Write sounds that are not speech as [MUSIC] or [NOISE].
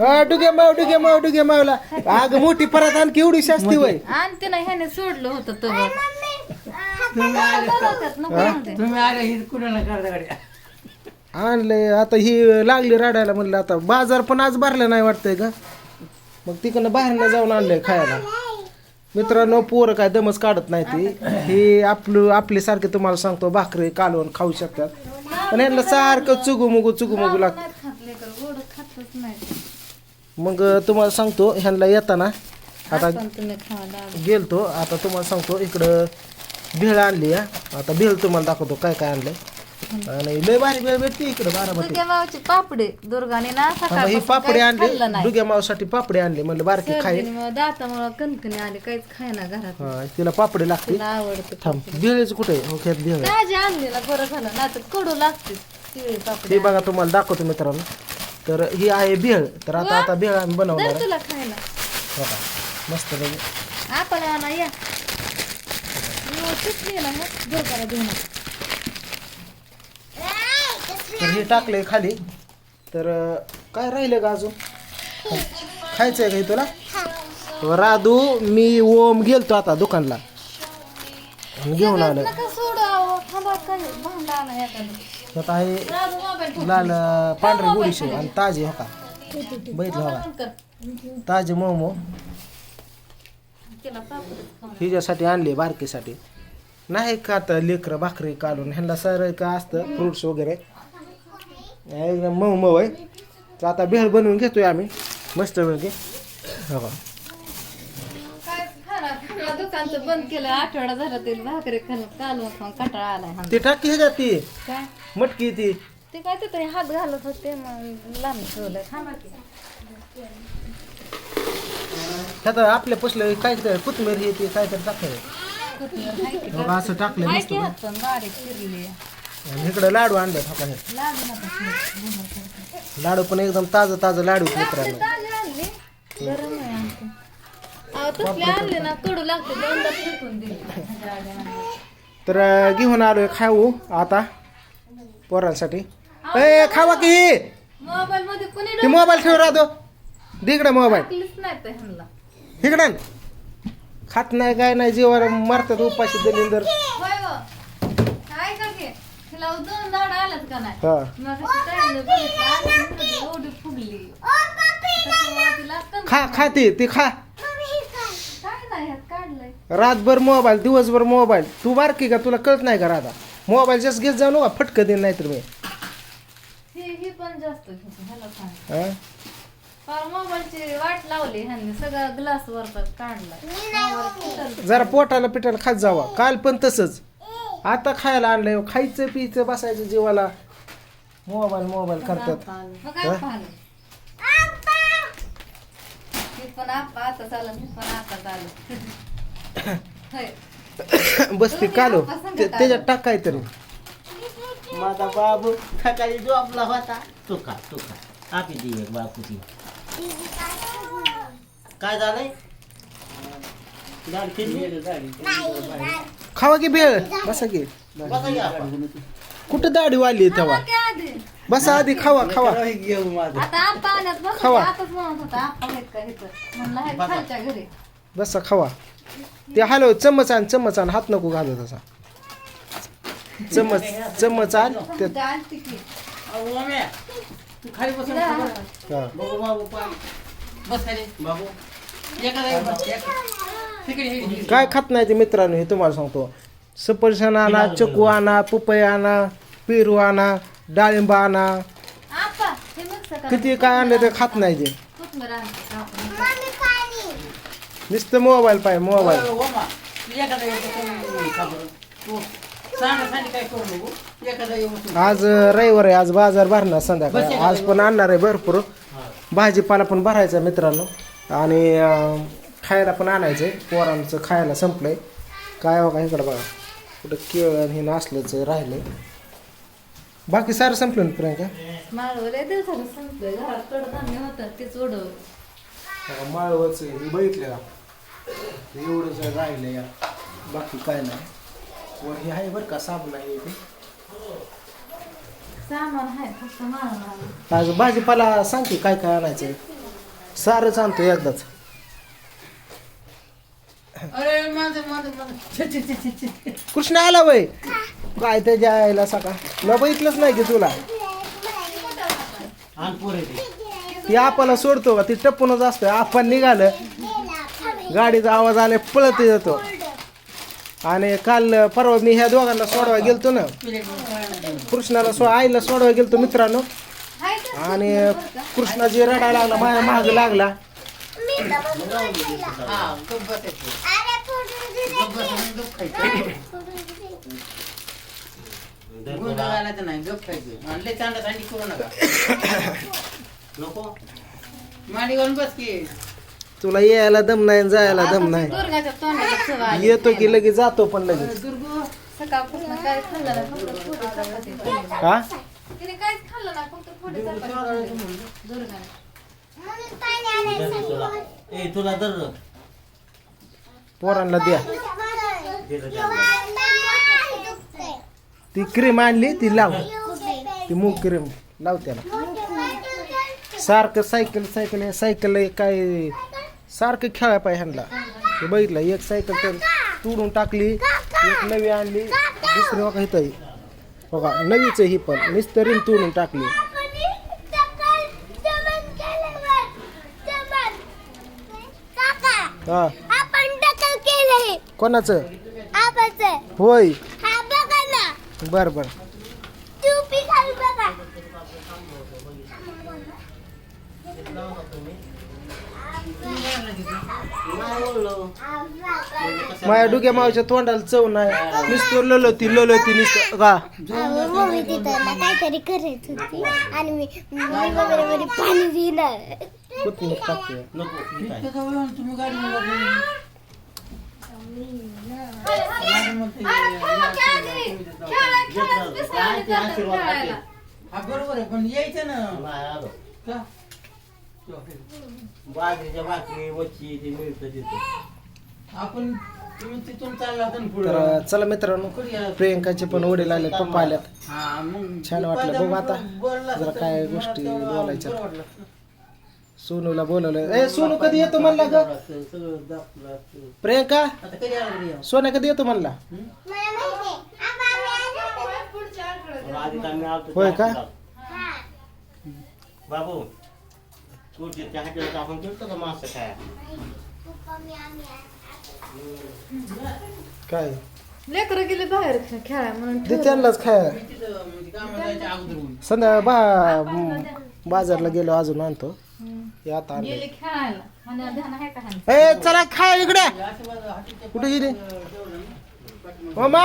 हा डुगे माव डुगे माव डुगे मावला. अग मोठी परत आणखी एवढी शास्ती वय आणि ते नाही ह्याने सोडलं होतं तर तुम्ही आले ही? कुणाला करता गाड्या आणलंय आता ही लागली रडायला म्हणलं आता बाजार पण आज भरला नाही वाटतंय का मग तिकडनं बाहेरला जाऊन आणलंय खायला. मित्रांनो पोरं काय दमच काढत नाही ती. हे आपलं आपले सारखे तुम्हाला सांगतो भाकरी कालवण खाऊ शकतात. पण यांना सारखं चुगू मुगू चुगू मुगू लागतं खात लेकर गोड खातच नाही मग तुम्हाला सांगतो ह्यांना येताना आता गेलतो आता तुम्हाला सांगतो इकडं भेळ आणली. आता भेळ तुम्हाला दाखवतो काय काय आणलंय. आणि लय भारी भेळ भेटते इकडं बारामती. मावची पापडे दुर्गाने ना ही पापडी आणली. डुग्या मावसाठी पापडी आणली म्हणलं बारकी खाई. दातामुळे कणकणी आली काहीच खायना घरात. हा, तिला पापडी लागते. तिला आवडतं थांब भेळच कुठे आहे? हो खेत भेळ. आहे. ताजी आणलेला बरं झालं तर कडू लागते पापडी हे बघा तुम्हाला दाखवतो मित्रांनो. तर ही आहे भेळ. तर आता आता भेळ आम्ही बनवणार तर आहे. तुला खायला. हो का? मस्त. आपण आणा या. व्यवस्थित मग. तर हे टाकलंय खाली. तर काय राहिलं का अजून? खायचंय का हे तुला? राधू मी ओम गेलतो आता दुकानला. घेऊन आलं. नका सोडू अहो. थांबा काय भांडा आणा एखादं आता आहे लाल अं, पांढरे गोडीशे आणि ताजे हो का? बघितलं हो का ताजे मोमो. हिच्यासाठी आणले बारकीसाठी. नाही का आता लेकरं भाकरी काढून ह्यांना सर का असतं फ्रुट्स वगैरे. एकदम मऊ मऊ आहे. तर आता बेहर बनवून घेतोय आम्ही. मस्त पैकी. हो का. दुकानचं बंद केलं. आठवडा झाला ते भाकरी कालवं खाऊन कटाळा आलाय हा. ते टाकी ह्याच्यात ती? काय? मटकी ती. ते काय तिथे हात घालत होते मग लांब ठेवलं की. ह्यात आपल्या पसलं काय काय कोथमीर हे ते काय तर टाकलंय. कोथिंबीर हाय की. का, असं टाकलंय हाय मस्त की हात पण बारीक चिरली? आणि इकडे लाडू आणले नका लाडू पण एकदम ताजं ताजं लाडू आहेत मित्रांनो. ताजे आणले. गरम आहे आणखी अहो तसले आणले ना कडू लागते दोनदा फेकून दिले. तर घेऊन आलोय खाऊ आता पोरांसाठी. ए खावा की मोबाईल मध्ये कुणी ते मोबाईल ठेव राहतो. दिकडे मोबाईल. तर इकडं खात नाही काय नाही जीवाला मारतात उपाशी तिला कण- खा खाते ती खा काय नाही ह्यात काढलंय रातभर मोबाईल दिवसभर मोबाईल. तू बारकी का तुला कळत नाही का राधा? मोबाईल जास्त घेत जाऊ नका फटकं देईन नाही तर मी. हे हे पण जास्त घेते ह्याला सांग हा? फार मोबाईलची वाट लावली ह्यांनी सगळा ग्लास वरचा काढला. जरा पोटाला पिटाला खात जावा. काल पण तसंच. आता खायला आणलंय खायचं पियचं बसायचं जीवाला. मोबाईल मोबाईल करतात. मग काय पाहिलं मी पण आता चालत मी पण आता चालत [LAUGHS] [COUGHS] होय बसते कालो. ते- त्याच्यात टाक काहीतरी माझा बाबू सकाळी जॉबला होता. चुका चुका आपी ती एक बापूची. काय झालंय? दाढी? खावा की भेळ बसा की. बसा की आपण. कुठं दाढी वाढली तेव्हा? बसा आधी खावा खावा. आता आप्पा आल्यात बघ खावा. आताच म्हणत होता आप्पा आहेत का इथं. म्हणलं आहेत खालच्या घरी. बसा खावा ते हॅलो चम्मच आण चम्मच आण हात नको घालू तसा चम्मच चम्मच आण ते. हा. काय खात नाही ते मित्रांनो हे तुम्हाला सांगतो सफरचंद आणा चकू आणा पपई आणा पेरू आणा डाळिंब आणा हे किती काय आणलं ते खात नाही ते. नुसतं मोबाईल पाय मोबाईल. एका जागी बसून आज रविवार आहे आज बाजार भरणार संध्याकाळी. आज पण आणणार आहे भरपूर. भाजीपाला पण भरायचा आहे मित्रांनो. आणि अं, खायला पण आणायचं आहे. पोरांचं खायला संपलंय. काय बघा इकडं बघा. कुठं केळ आणि हे नासलंच राहिलंय. बाकी सारं संपलं ना प्रियंका? माळव लय दिवसाला संपलंय. घरात कडधान्य होतं तेच माळवच. हे बघितलं का एवढंच राहिलं या बाकी काय नाही. वर हे आहे बरं का साबण आहे ते. सामान आहे फक्त आज भाजीपाला सांग की काय काय आणायचं सारच आणतो एकदाच. अरे माझं माझं माझं. छे, छे, छे, छे, छे. कृष्ण आला वय. काय ते जायला सका. मी बघितलंच नाही की तुला? आण पोरे ते. ती आपाला सोडतो का? ती टप्पूनच असतोय. आपण निघालं. गाडीचा आवाज आला पळत येतो. आणि काल परवा मी ह्या दोघांना सोडवा गेलतो ना. कृष्णाला सो आईला सोडवा गेलतो मित्रांनो? आणि कृष्णाची रडायला लागला माझ्या माग लागला. हा, [COUGHS] नका. नको माडी घालून बस की. तुला यायला दम नाही आणि जायला दम नाही. दुर्गाच्या तोंडाला चव आली. येतो की लगेच जातो पण लगेच. दुर्गू सकाळपासून काय खाल्लं नाही फक्त थोडी चपाती खाल्ली. हा? तिने काहीच खाल्लं नाही फक्त थोडी चपाती खाल्ली. दुर्गाने ए तुला दर. पोरांना द्या. ती क्रीम आणली ती लाव. ती मूग क्रीम लाव त्याला. सारखं सायकल सायकल सायकल काय सारखं खेळाय पाय ह्यांना. तू बघितलं एक सायकल तर तोडून टाकली एक नवी आणली दुसरी बघा इथं. हो बघा नवीच आहे ही पण मिस्तरीन तोडून टाकली. हा. कोणाचं? होय. बर बर. माझ्या डुग्या मावच्या तोंडाला चव नाही. नुसतं ललती ललती नुसतं. का मम्मी तिथं ना काहीतरी करत होती आणि मी मी वगैरे मध्ये पाणी दिलं. टाकते बरोबर आहे पण यायचं ना. नाही आलो. का? बाजरीच्या भाकरी वच्ची ते मिळतं तिथे आपण तुम्ही तिथून चालला होता ना तर चला मित्रांनो प्रियंकाचे पण वडील आले पप्पा आल्यात हा, मग छान वाटलं. बघू आता. बोलला जरा काय गोष्टी बोलायच्या. बरं वाटलं. सोनूला बोलवलं ए सोनू कधी येतो म्हणला ग सगळं दाखवलं असतं. प्रियंका आता कधी आला घरी या? सोन्या कधी येतो म्हणला हं? मला माहिती आबा आम्ही आलो पुढच्या आठवड्यात. आधी आम्ही आलतो होय का? हा बाबू आपण का मासं काय काय लेकरं गेले बाहेर खे- खेळायला म्हणून ते ठेवलं. त्यांनाच खाय म्हणजे. संध्या बा बाजारला गेलो अजून आणतो. हे आता आणलं गेले खेळायला आणि ध्यान आहे का ह्यांचं? ए चला खाय इकडे कुठे गेली. मामा